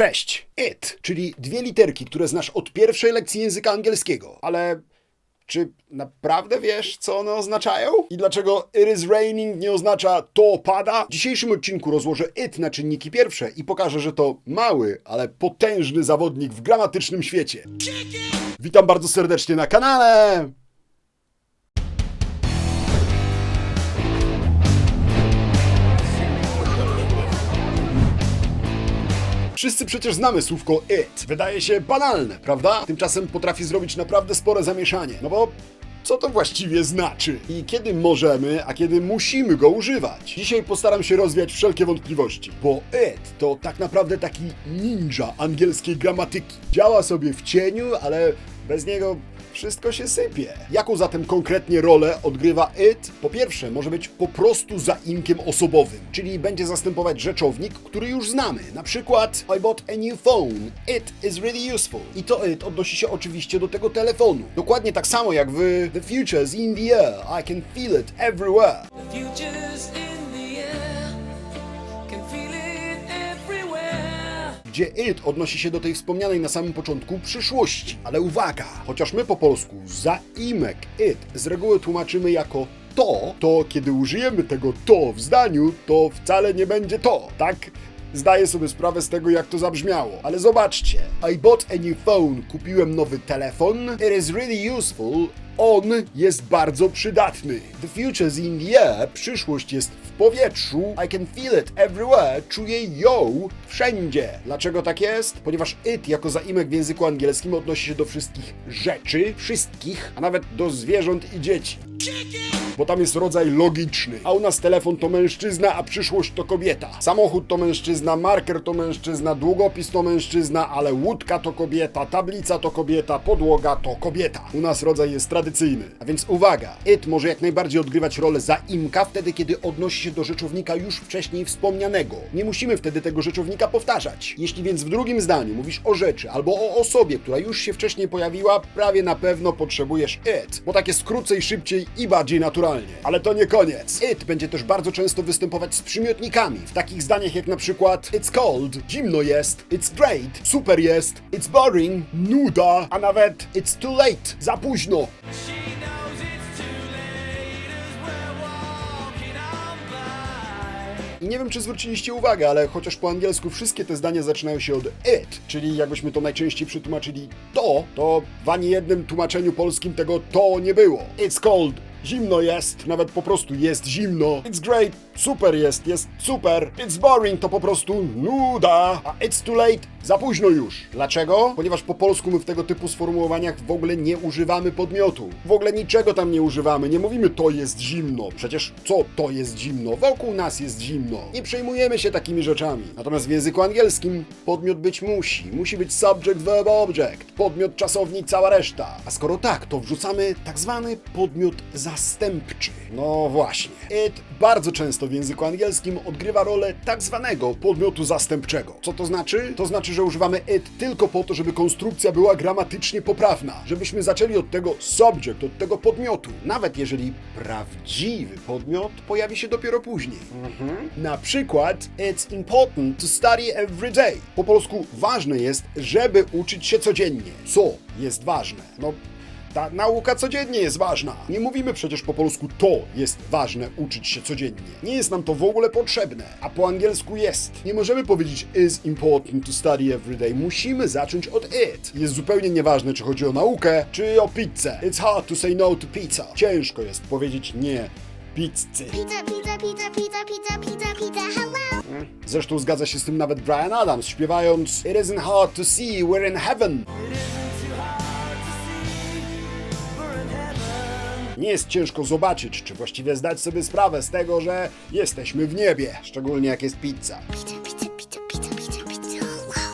Cześć! It, czyli dwie literki, które znasz od pierwszej lekcji języka angielskiego. Ale czy naprawdę wiesz, co one oznaczają? I dlaczego it is raining nie oznacza to pada? W dzisiejszym odcinku rozłożę it na czynniki pierwsze i pokażę, że to mały, ale potężny zawodnik w gramatycznym świecie. Witam bardzo serdecznie na kanale! Wszyscy przecież znamy słówko it. Wydaje się banalne, prawda? Tymczasem potrafi zrobić naprawdę spore zamieszanie. No bo co to właściwie znaczy? I kiedy możemy, a kiedy musimy go używać? Dzisiaj postaram się rozwiać wszelkie wątpliwości, bo it to tak naprawdę taki ninja angielskiej gramatyki. Działa sobie w cieniu, ale bez niego wszystko się sypie. Jaką zatem konkretnie rolę odgrywa it? Po pierwsze, może być po prostu zaimkiem osobowym, czyli będzie zastępować rzeczownik, który już znamy. Na przykład I bought a new phone. It is really useful. I to it odnosi się oczywiście do tego telefonu. Dokładnie tak samo jak w The future's in the air. I can feel it everywhere. Gdzie it odnosi się do tej wspomnianej na samym początku przyszłości. Ale uwaga, chociaż my po polsku zaimek it z reguły tłumaczymy jako to, to kiedy użyjemy tego to w zdaniu, to wcale nie będzie to, tak? Zdaję sobie sprawę z tego, jak to zabrzmiało, ale zobaczcie. I bought a new phone. Kupiłem nowy telefon. It is really useful. On jest bardzo przydatny. The future's in the air. Przyszłość jest w powietrzu. I can feel it everywhere. Czuję ją wszędzie. Dlaczego tak jest? Ponieważ it jako zaimek w języku angielskim odnosi się do wszystkich rzeczy, wszystkich, a nawet do zwierząt i dzieci. Bo tam jest rodzaj logiczny. A u nas telefon to mężczyzna, a przyszłość to kobieta. Samochód to mężczyzna, marker to mężczyzna, długopis to mężczyzna, ale łódka to kobieta, tablica to kobieta, podłoga to kobieta. U nas rodzaj jest tradycyjny. A więc uwaga, it może jak najbardziej odgrywać rolę zaimka wtedy, kiedy odnosi się do rzeczownika już wcześniej wspomnianego. Nie musimy wtedy tego rzeczownika powtarzać. Jeśli więc w drugim zdaniu mówisz o rzeczy albo o osobie, która już się wcześniej pojawiła, prawie na pewno potrzebujesz it, bo tak jest krócej, szybciej i bardziej naturalnie. Ale to nie koniec. It będzie też bardzo często występować z przymiotnikami, w takich zdaniach jak na przykład It's cold, zimno jest, It's great, super jest, It's boring, nuda, a nawet It's too late, za późno. I nie wiem, czy zwróciliście uwagę, ale chociaż po angielsku wszystkie te zdania zaczynają się od it, czyli jakbyśmy to najczęściej przetłumaczyli to, to w ani jednym tłumaczeniu polskim tego to nie było. It's cold. Zimno jest, nawet po prostu jest zimno. It's great, super jest, jest super. It's boring, to po prostu nuda. A it's too late, za późno już. Dlaczego? Ponieważ po polsku my w tego typu sformułowaniach w ogóle nie używamy podmiotu. W ogóle niczego tam nie używamy. Nie mówimy to jest zimno. Przecież co to jest zimno? Wokół nas jest zimno. Nie przejmujemy się takimi rzeczami. Natomiast w języku angielskim podmiot być musi. Musi być subject, verb, object. Podmiot, czasownik, cała reszta. A skoro tak, to wrzucamy tak zwany podmiot zastępczy. No właśnie. It bardzo często w języku angielskim odgrywa rolę tak zwanego podmiotu zastępczego. Co to znaczy? To znaczy, że używamy it tylko po to, żeby konstrukcja była gramatycznie poprawna. Żebyśmy zaczęli od tego subject, od tego podmiotu. Nawet jeżeli prawdziwy podmiot pojawi się dopiero później. Na przykład, it's important to study every day. Po polsku ważne jest, żeby uczyć się codziennie. Co jest ważne? No, ta nauka codziennie jest ważna. Nie mówimy przecież po polsku to jest ważne uczyć się codziennie. Nie jest nam to w ogóle potrzebne, a po angielsku jest. Nie możemy powiedzieć is important to study every day. Musimy zacząć od it. Jest zupełnie nieważne, czy chodzi o naukę, czy o pizzę. It's hard to say no to pizza. Ciężko jest powiedzieć nie pizzy. Pizza, pizza, pizza, pizza, pizza, pizza, pizza, hello. Zresztą zgadza się z tym nawet Brian Adams, śpiewając It isn't hard to see we're in heaven. Nie jest ciężko zobaczyć, czy właściwie zdać sobie sprawę z tego, że jesteśmy w niebie, szczególnie jak jest pizza.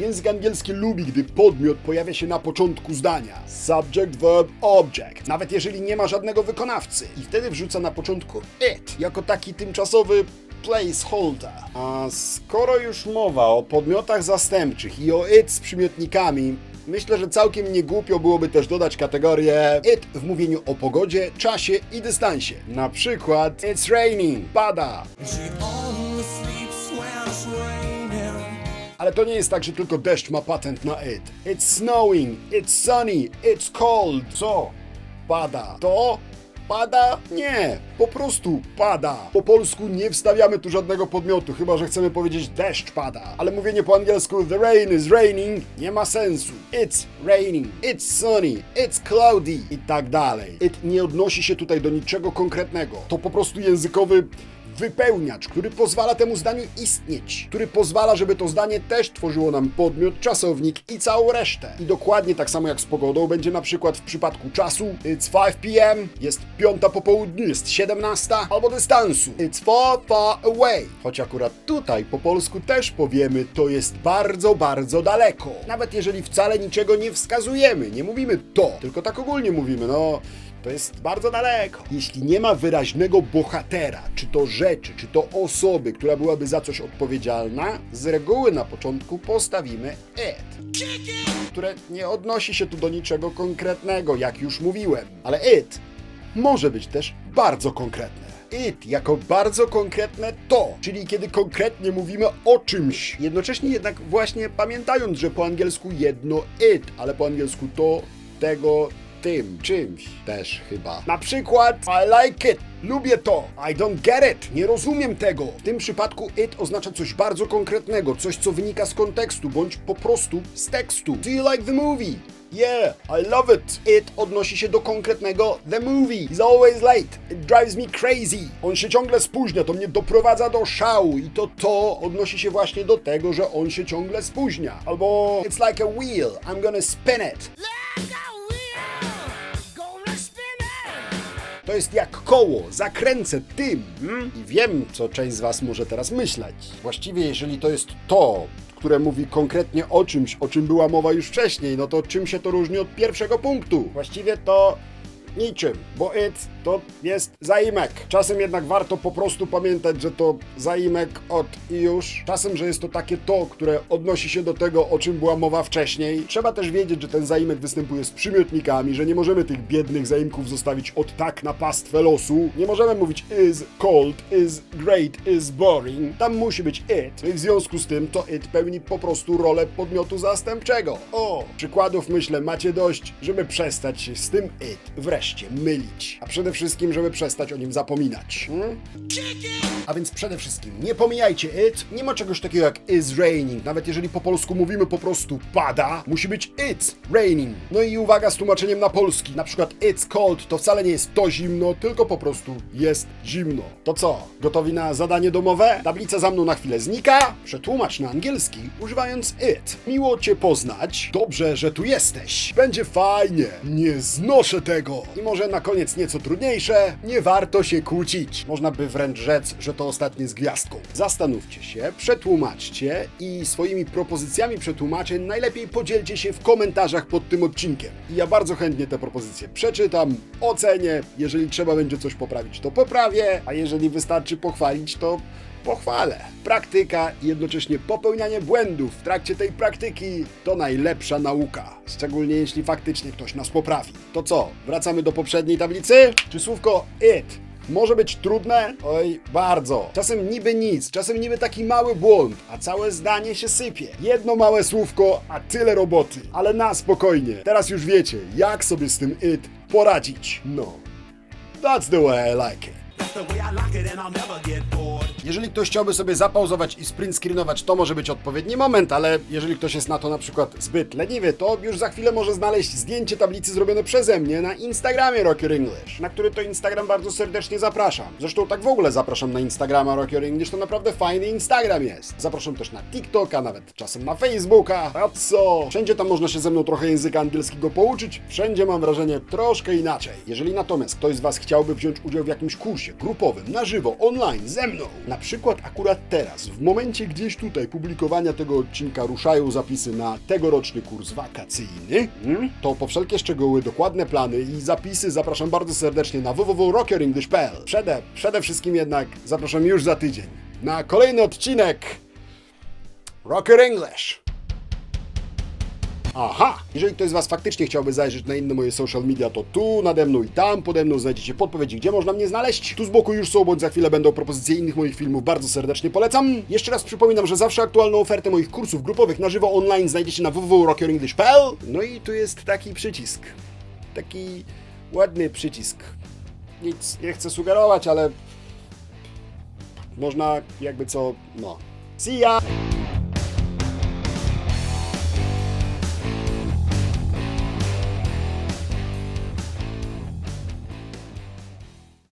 Język angielski lubi, gdy podmiot pojawia się na początku zdania. Subject, verb, object. Nawet jeżeli nie ma żadnego wykonawcy. I wtedy wrzuca na początku it, jako taki tymczasowy placeholder. A skoro już mowa o podmiotach zastępczych i o it z przymiotnikami, myślę, że całkiem nie głupio byłoby też dodać kategorię it w mówieniu o pogodzie, czasie i dystansie. Na przykład it's raining, pada. Ale to nie jest tak, że tylko deszcz ma patent na it. It's snowing, it's sunny, it's cold. Co? Pada. To? Pada? Nie, po prostu pada. Po polsku nie wstawiamy tu żadnego podmiotu, chyba że chcemy powiedzieć deszcz pada. Ale mówienie po angielsku the rain is raining nie ma sensu. It's raining, it's sunny, it's cloudy i tak dalej. It nie odnosi się tutaj do niczego konkretnego. To po prostu językowy wypełniacz, który pozwala temu zdaniu istnieć, który pozwala, żeby to zdanie też tworzyło nam podmiot, czasownik i całą resztę. I dokładnie tak samo jak z pogodą będzie na przykład w przypadku czasu it's 5 p.m., jest piąta po południu, jest 17, albo dystansu it's far, far away. Choć akurat tutaj po polsku też powiemy to jest bardzo, bardzo daleko. Nawet jeżeli wcale niczego nie wskazujemy, nie mówimy to, tylko tak ogólnie mówimy, no to jest bardzo daleko. Jeśli nie ma wyraźnego bohatera, czy to rzeczy, czy to osoby, która byłaby za coś odpowiedzialna, z reguły na początku postawimy it, które nie odnosi się tu do niczego konkretnego, jak już mówiłem. Ale it może być też bardzo konkretne. It jako bardzo konkretne to, czyli kiedy konkretnie mówimy o czymś. Jednocześnie jednak właśnie pamiętając, że po angielsku jedno it, ale po angielsku to, tego, tym, czymś też chyba. Na przykład I like it. Lubię to. I don't get it. Nie rozumiem tego. W tym przypadku it oznacza coś bardzo konkretnego, coś co wynika z kontekstu, bądź po prostu z tekstu. Do you like the movie? Yeah, I love it. It odnosi się do konkretnego the movie. He's always late. It drives me crazy. On się ciągle spóźnia, to mnie doprowadza do szału i to to odnosi się właśnie do tego, że on się ciągle spóźnia. Albo it's like a wheel. I'm gonna spin it. To jest jak koło, zakręcę tym. Hmm? I wiem, co część z Was może teraz myśleć. Właściwie, jeżeli to jest to, które mówi konkretnie o czymś, o czym była mowa już wcześniej, no to czym się to różni od pierwszego punktu? Właściwie to niczym, bo it to jest zaimek. Czasem jednak warto po prostu pamiętać, że to zaimek od i już. Czasem, że jest to takie to, które odnosi się do tego, o czym była mowa wcześniej. Trzeba też wiedzieć, że ten zaimek występuje z przymiotnikami, że nie możemy tych biednych zaimków zostawić od tak na pastwę losu. Nie możemy mówić is cold, is great, is boring. Tam musi być it. I w związku z tym to it pełni po prostu rolę podmiotu zastępczego. O, przykładów myślę macie dość, żeby przestać się z tym it wreszcie mylić. A przede wszystkim, żeby przestać o nim zapominać. Hmm? A więc przede wszystkim nie pomijajcie it. Nie ma czegoś takiego jak is raining. Nawet jeżeli po polsku mówimy po prostu pada, musi być it's raining. No i uwaga z tłumaczeniem na polski. Na przykład it's cold to wcale nie jest to zimno, tylko po prostu jest zimno. To co? Gotowi na zadanie domowe? Tablica za mną na chwilę znika. Przetłumacz na angielski używając it. Miło cię poznać. Dobrze, że tu jesteś. Będzie fajnie. Nie znoszę tego. I może na koniec nieco trudniejsze. Nie warto się kłócić. Można by wręcz rzec, że to ostatnie z gwiazdką. Zastanówcie się, przetłumaczcie i swoimi propozycjami przetłumaczeń najlepiej podzielcie się w komentarzach pod tym odcinkiem. I ja bardzo chętnie te propozycje przeczytam, ocenię. Jeżeli trzeba będzie coś poprawić, to poprawię, a jeżeli wystarczy pochwalić, to pochwalę. Praktyka i jednocześnie popełnianie błędów w trakcie tej praktyki to najlepsza nauka. Szczególnie jeśli faktycznie ktoś nas poprawi. To co, wracamy do poprzedniej tablicy? Czy słówko it może być trudne? Oj, bardzo. Czasem niby nic, czasem niby taki mały błąd, a całe zdanie się sypie. Jedno małe słówko, a tyle roboty. Ale na spokojnie. Teraz już wiecie, jak sobie z tym it poradzić. No. That's the way I like it. Jeżeli ktoś chciałby sobie zapauzować i sprint screenować, to może być odpowiedni moment, ale jeżeli ktoś jest na to na przykład zbyt leniwy, to już za chwilę może znaleźć zdjęcie tablicy zrobione przeze mnie na Instagramie Rocker English, na który to Instagram bardzo serdecznie zapraszam. Zresztą tak w ogóle zapraszam na Instagrama Rocker English, to naprawdę fajny Instagram jest. Zapraszam też na TikToka, nawet czasem na Facebooka. A co? Wszędzie tam można się ze mną trochę języka angielskiego pouczyć, wszędzie mam wrażenie troszkę inaczej. Jeżeli natomiast ktoś z Was chciałby wziąć udział w jakimś kursie grupowym, na żywo, online, ze mną, na przykład akurat teraz, w momencie gdzieś tutaj publikowania tego odcinka ruszają zapisy na tegoroczny kurs wakacyjny, hmm, to po wszelkie szczegóły, dokładne plany i zapisy zapraszam bardzo serdecznie na www.rockerenglish.pl. Przede, przede wszystkim jednak zapraszam już za tydzień na kolejny odcinek Rocker English. Aha! Jeżeli ktoś z Was faktycznie chciałby zajrzeć na inne moje social media, to tu, nade mną i tam, pode mną znajdziecie podpowiedzi, gdzie można mnie znaleźć. Tu z boku już są, bądź za chwilę będą propozycje innych moich filmów, bardzo serdecznie polecam. Jeszcze raz przypominam, że zawsze aktualną ofertę moich kursów grupowych na żywo online znajdziecie na www.rockyourenglish.pl No i tu jest taki przycisk. Taki ładny przycisk. Nic nie chcę sugerować, ale można jakby co, no. See ya!